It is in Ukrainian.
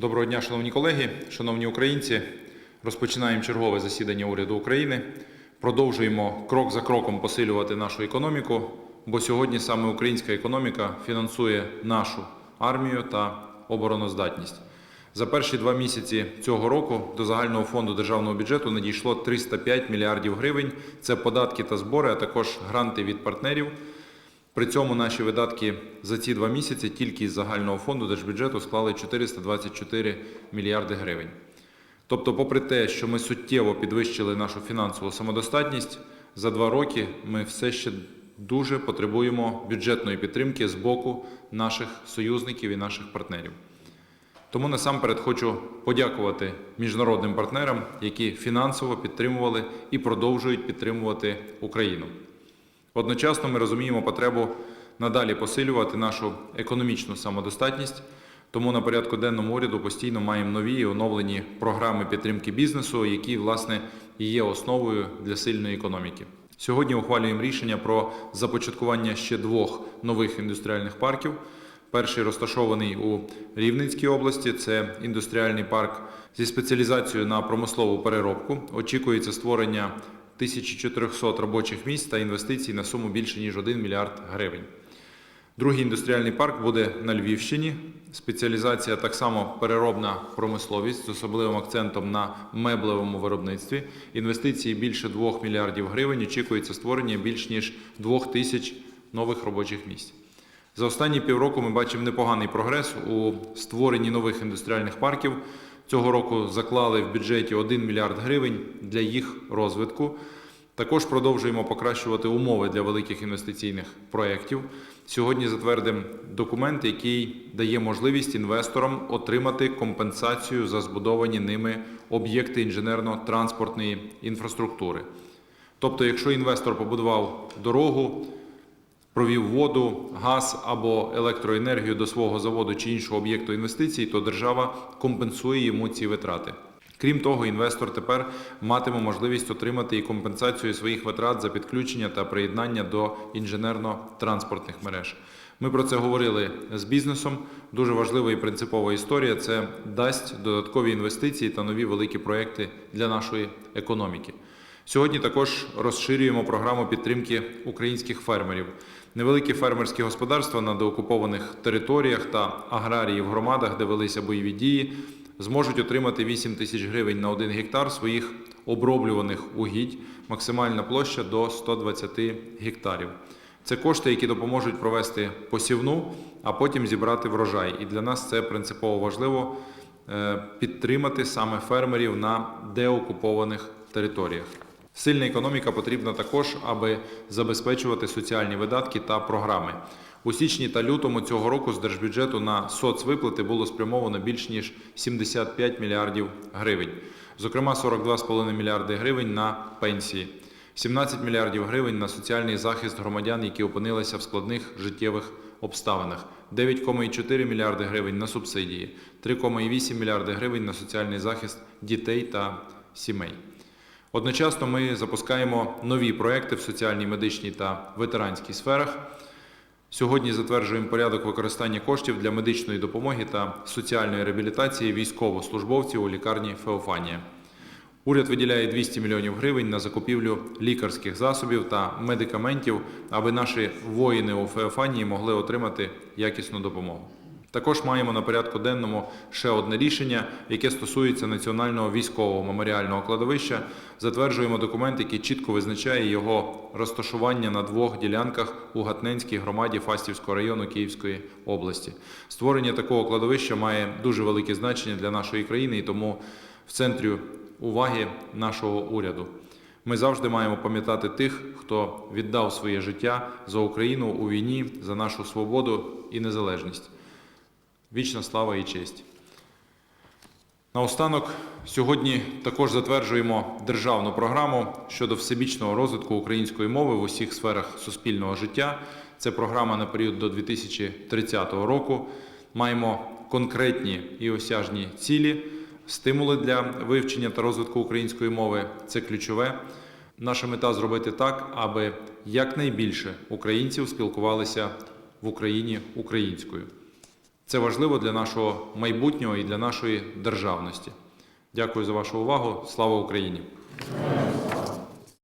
Доброго дня, шановні колеги, шановні українці. Розпочинаємо чергове засідання уряду України. Продовжуємо крок за кроком посилювати нашу економіку, бо сьогодні саме українська економіка фінансує нашу армію та обороноздатність. За перші два місяці цього року до загального фонду державного бюджету надійшло 305 мільярдів гривень. Це податки та збори, а також гранти від партнерів. При цьому наші видатки за ці два місяці тільки із загального фонду держбюджету склали 424 мільярди гривень. Тобто, попри те, що ми суттєво підвищили нашу фінансову самодостатність, за два роки ми все ще дуже потребуємо бюджетної підтримки з боку наших союзників і наших партнерів. Тому насамперед хочу подякувати міжнародним партнерам, які фінансово підтримували і продовжують підтримувати Україну. Одночасно ми розуміємо потребу надалі посилювати нашу економічну самодостатність. Тому на порядку денному уряду постійно маємо нові і оновлені програми підтримки бізнесу, які власне є основою для сильної економіки. Сьогодні ухвалюємо рішення про започаткування ще двох нових індустріальних парків. Перший розташований у Рівненській області. Це індустріальний парк зі спеціалізацією на промислову переробку. Очікується створення 1400 робочих місць та інвестицій на суму більше ніж 1 мільярд гривень. Другий індустріальний парк буде на Львівщині. Спеціалізація так само переробна промисловість з особливим акцентом на меблевому виробництві. Інвестиції більше 2 мільярдів гривень. Очікується створення більш ніж 2 тисяч нових робочих місць. За останні півроку ми бачимо непоганий прогрес у створенні нових індустріальних парків. Цього року заклали в бюджеті 1 мільярд гривень для їх розвитку. Також продовжуємо покращувати умови для великих інвестиційних проєктів. Сьогодні затвердимо документ, який дає можливість інвесторам отримати компенсацію за збудовані ними об'єкти інженерно-транспортної інфраструктури. Тобто, якщо інвестор побудував дорогу, провів воду, газ або електроенергію до свого заводу чи іншого об'єкту інвестицій, то держава компенсує йому ці витрати. Крім того, інвестор тепер матиме можливість отримати і компенсацію своїх витрат за підключення та приєднання до інженерно-транспортних мереж. Ми про це говорили з бізнесом. Дуже важлива і принципова історія. Це дасть додаткові інвестиції та нові великі проекти для нашої економіки. Сьогодні також розширюємо програму підтримки українських фермерів. Невеликі фермерські господарства на деокупованих територіях та аграрії в громадах, де велися бойові дії, зможуть отримати 8 тисяч гривень на 1 гектар своїх оброблюваних угідь, максимальна площа до 120 гектарів. Це кошти, які допоможуть провести посівну, а потім зібрати врожай. І для нас це принципово важливо е, підтримати саме фермерів на деокупованих територіях. Сильна економіка потрібна також, аби забезпечувати соціальні видатки та програми. У січні та лютому цього року з держбюджету на соцвиплати було спрямовано більш ніж 75 мільярдів гривень. Зокрема, 42,5 мільярди гривень на пенсії, 17 мільярдів гривень на соціальний захист громадян, які опинилися в складних життєвих обставинах, 9,4 мільярди гривень на субсидії, 3,8 мільярди гривень на соціальний захист дітей та сімей. Одночасно ми запускаємо нові проекти в соціальній, медичній та ветеранській сферах. Сьогодні затверджуємо порядок використання коштів для медичної допомоги та соціальної реабілітації військовослужбовців у лікарні Феофанія. Уряд виділяє 200 мільйонів гривень на закупівлю лікарських засобів та медикаментів, аби наші воїни у Феофанії могли отримати якісну допомогу. Також маємо на порядку денному ще одне рішення, яке стосується національного військового меморіального кладовища. Затверджуємо документ, який чітко визначає його розташування на двох ділянках у Гатненській громаді Фастівського району Київської області. Створення такого кладовища має дуже велике значення для нашої країни і тому в центрі уваги нашого уряду. Ми завжди маємо пам'ятати тих, хто віддав своє життя за Україну у війні, за нашу свободу і незалежність. Вічна слава і честь. Наостанок, сьогодні також затверджуємо державну програму щодо всебічного розвитку української мови в усіх сферах суспільного життя. Це програма на період до 2030 року. Маємо конкретні і осяжні цілі, стимули для вивчення та розвитку української мови. Це ключове. Наша мета зробити так, аби якнайбільше українців спілкувалися в Україні українською. Це важливо для нашого майбутнього і для нашої державності. Дякую за вашу увагу. Слава Україні!